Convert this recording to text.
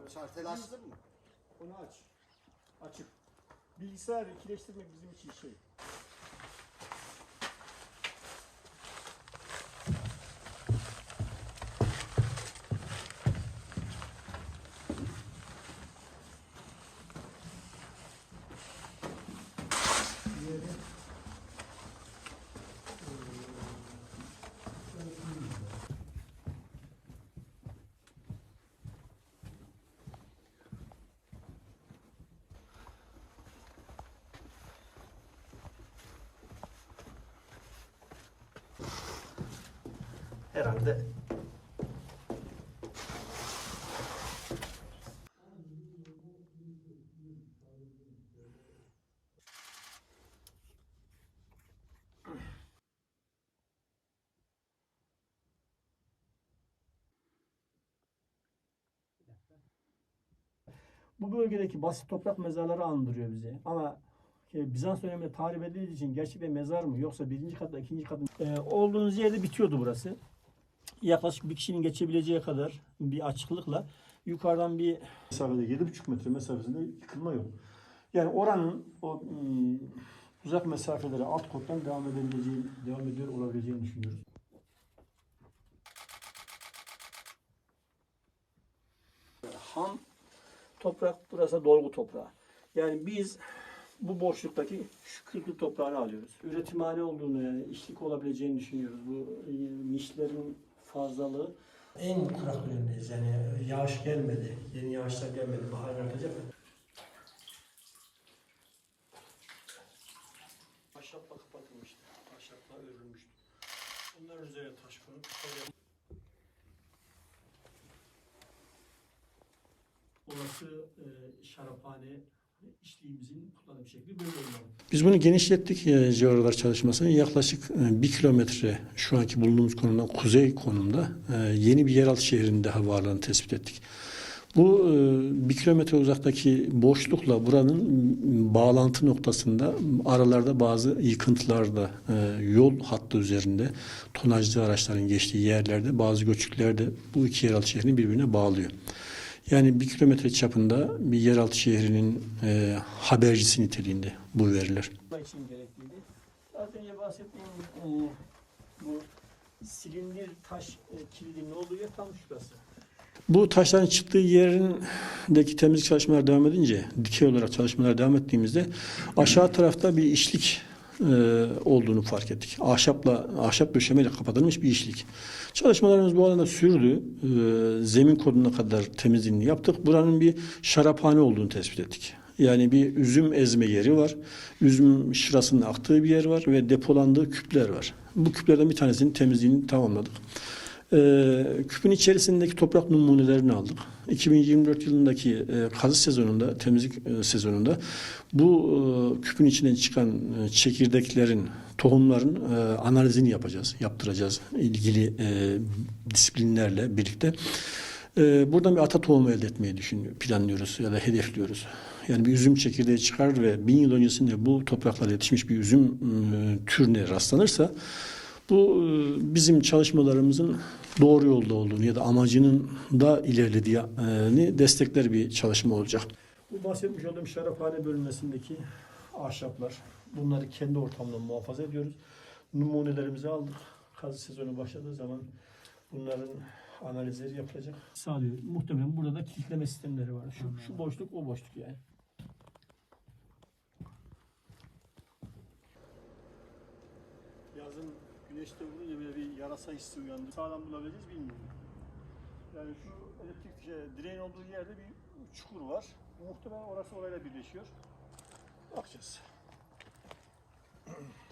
Abi şarteli açtın mı? Onu aç. Açık. Bilgisayar ikileştirmek bizim için şey. Herhalde Bu bölgedeki basit toprak mezarları andırıyor bizi. Ama e, Bizans döneminde tarif edildiği için gerçekten mezar mı yoksa birinci katta ikinci katta e, olduğunuz yerde bitiyordu burası. Yaklaşık bir kişinin geçebileceği kadar bir açıklıkla yukarıdan bir mesafede 7,5 metre mesafesinde yıkılma yok. Yani oranın o ım, uzak mesafeleri alt kottan devam edebileceği, devam ediyor olabileceğini düşünüyoruz. Ham toprak burası dolgu toprağı. Yani biz bu boşluktaki şu kırklı toprağını alıyoruz. Üretimhane olduğunu yani işlik olabileceğini düşünüyoruz. Bu e, nişlerin fazlalığı En kurak dönemdeyiz yani yağış gelmedi, yeni yağışlar gelmedi, bahar artacak. ahşapla kapatılmıştı. Ahşapla örülmüştü. Bunların üzerine taş konup böyle olası e, şaraphane Biz bunu genişlettik e, jeoradar çalışmasını. Yaklaşık e, bir kilometre şu anki bulunduğumuz konumdan kuzey konumda e, yeni bir yeraltı şehrinin daha varlığını tespit ettik. Bu e, bir kilometre uzaktaki boşlukla buranın bağlantı noktasında aralarda bazı yıkıntılarda yol hattı üzerinde tonajlı araçların geçtiği yerlerde bazı göçüklerde bu iki yeraltı şehrini birbirine bağlıyor. Yani bir kilometre çapında bir yeraltı şehrinin e, habercisi niteliğinde bu veriler. İçin gerekliydi. Az önce bahsettiğim e, bu silindir taş e, kilidinin olduğu yer tam şurası. Bu taşların çıktığı yerindeki temizlik çalışmaları devam edince, dikey olarak çalışmalar devam ettiğimizde aşağı tarafta bir işlik e, olduğunu fark ettik. Ahşapla, ahşap döşemeyle kapatılmış bir işlik. Çalışmalarımız bu alanda sürdü. E, zemin koduna kadar temizliğini yaptık. Buranın bir şaraphane olduğunu tespit ettik. Yani bir üzüm ezme yeri var. Üzüm şırasının aktığı bir yer var ve depolandığı küpler var. Bu küplerden bir tanesinin temizliğini tamamladık. Ee, küpün içerisindeki toprak numunelerini aldık. 2024 yılındaki e, kazı sezonunda, temizlik e, sezonunda bu e, küpün içinden çıkan e, çekirdeklerin, tohumların e, analizini yapacağız, yaptıracağız ilgili e, disiplinlerle birlikte. E, buradan bir ata tohumu elde etmeyi düşünüyor, planlıyoruz ya da hedefliyoruz. Yani bir üzüm çekirdeği çıkar ve bin yıl öncesinde bu topraklarda yetişmiş bir üzüm e, türüne rastlanırsa bu e, bizim çalışmalarımızın doğru yolda olduğunu ya da amacının da ilerlediğini destekler bir çalışma olacak. Bu bahsetmiş olduğum şaraphane bölmesindeki ahşaplar. Bunları kendi ortamda muhafaza ediyoruz. Numunelerimizi aldık. Kazı sezonu başladığı zaman bunların analizleri yapılacak. Sağlıyor. Muhtemelen burada da kilitleme sistemleri var. Şu, şu boşluk o boşluk yani. Yazın güneşte vurunca böyle bir yarasa hissi uyandı. Sağdan bulabileceğiz bilmiyorum. Yani şu elektrik şey, direğin olduğu yerde bir çukur var. Muhtemelen orası orayla birleşiyor. Bakacağız.